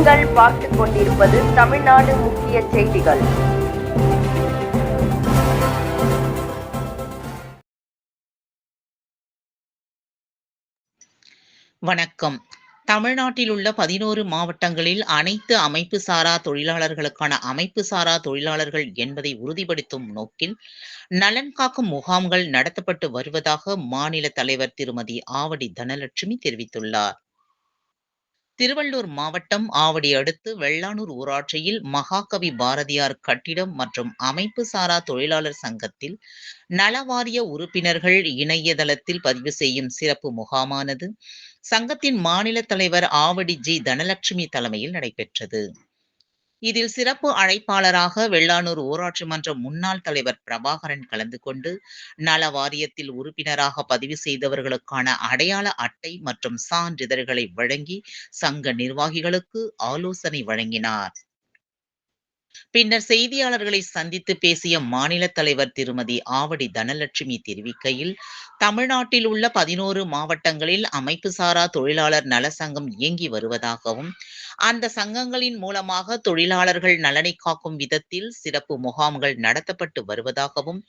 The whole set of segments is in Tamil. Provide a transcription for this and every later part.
நீங்கள் பார்த்துக் கொண்டிருப்பது தமிழ்நாடு முக்கிய செய்திகள். வணக்கம். தமிழ்நாட்டில் உள்ள பதினோரு மாவட்டங்களில் அனைத்து அமைப்பு சாரா தொழிலாளர்களுக்கான அமைப்பு சாரா தொழிலாளர்கள் என்பதை உறுதிப்படுத்தும் நோக்கில் நலன் காக்கும் முகாம்கள் நடத்தப்பட்டு வருவதாக மாநில தலைவர் திருமதி ஆவடி தனலட்சுமி தெரிவித்துள்ளார். திருவள்ளூர் மாவட்டம் ஆவடி அடுத்து வெள்ளானூர் ஊராட்சியில் மகாகவி பாரதியார் கட்டிடம் மற்றும் அமைப்பு சாரா தொழிலாளர் சங்கத்தில் நலவாரிய உறுப்பினர்கள் இணையதளத்தில் பதிவு செய்யும் சிறப்பு முகாமானது. சங்கத்தின் மாநில தலைவர் ஆவடி ஜி தனலட்சுமி தலைமையில் நடைபெற்றது. இதில் சிறப்பு அழைப்பாளராக வெள்ளானூர் ஊராட்சி மன்ற முன்னாள் தலைவர் பிரபாகரன் கலந்து கொண்டு நல வாரியத்தில் உறுப்பினராக பதிவு செய்தவர்களுக்கான அடையாள அட்டை மற்றும் சான்றிதழ்களை வழங்கி சங்க நிர்வாகிகளுக்கு ஆலோசனை வழங்கினார். பின்னர் செய்தியாளர்களை சந்தித்து பேசிய மாநில தலைவர் திருமதி ஆவடி தனலட்சுமி தெரிவிக்கையில் தமிழ்நாட்டில் உள்ள பதினோரு மாவட்டங்களில் அமைப்பு சாரா தொழிலாளர் நல சங்கம் இயங்கி வருவதாகவும் அந்த சங்கங்களின் மூலமாக தொழிலாளர்கள் நலனை காக்கும் விதத்தில் சிறப்பு முகாம்கள் நடத்தப்பட்டு வருவதாகவும்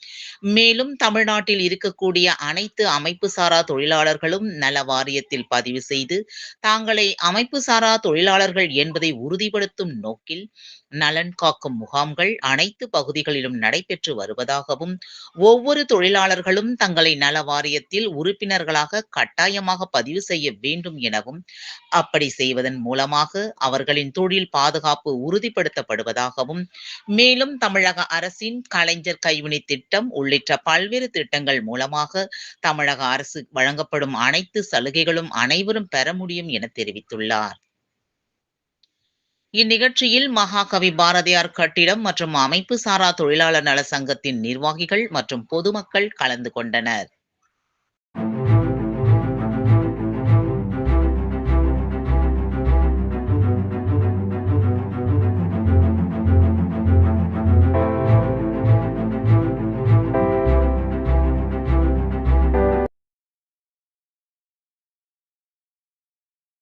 மேலும் தமிழ்நாட்டில் இருக்கக்கூடிய அனைத்து அமைப்பு சாரா தொழிலாளர்களும் நல வாரியத்தில் பதிவு செய்து தாங்களை அமைப்பு சாரா தொழிலாளர்கள் என்பதை உறுதிப்படுத்தும் நோக்கில் நலன் காக்கும் முகாம்கள் அனைத்து பகுதிகளிலும் நடைபெற்று வருவதாகவும் ஒவ்வொரு தொழிலாளர்களும் தங்களை நல வாரியத்தில் உறுப்பினர்களாக கட்டாயமாக பதிவு செய்ய வேண்டும் எனவும் அப்படி செய்வதன் மூலமாக அவர்களின் தொழில் பாதுகாப்பு உறுதிப்படுத்தப்படுவதாகவும் மேலும் தமிழக அரசின் கலைஞர் கைவினை திட்டம் உள்ளிட்ட பல்வேறு திட்டங்கள் மூலமாக தமிழக அரசு வழங்கப்படும் அனைத்து சலுகைகளும் அனைவரும் பெற முடியும் என தெரிவித்துள்ளார். இந்நிகழ்ச்சியில் மகாகவி பாரதியார் கட்டிடம் மற்றும் அமைப்பு சாரா தொழிலாளர் நல சங்கத்தின் நிர்வாகிகள் மற்றும் பொதுமக்கள் கலந்து கொண்டனர்.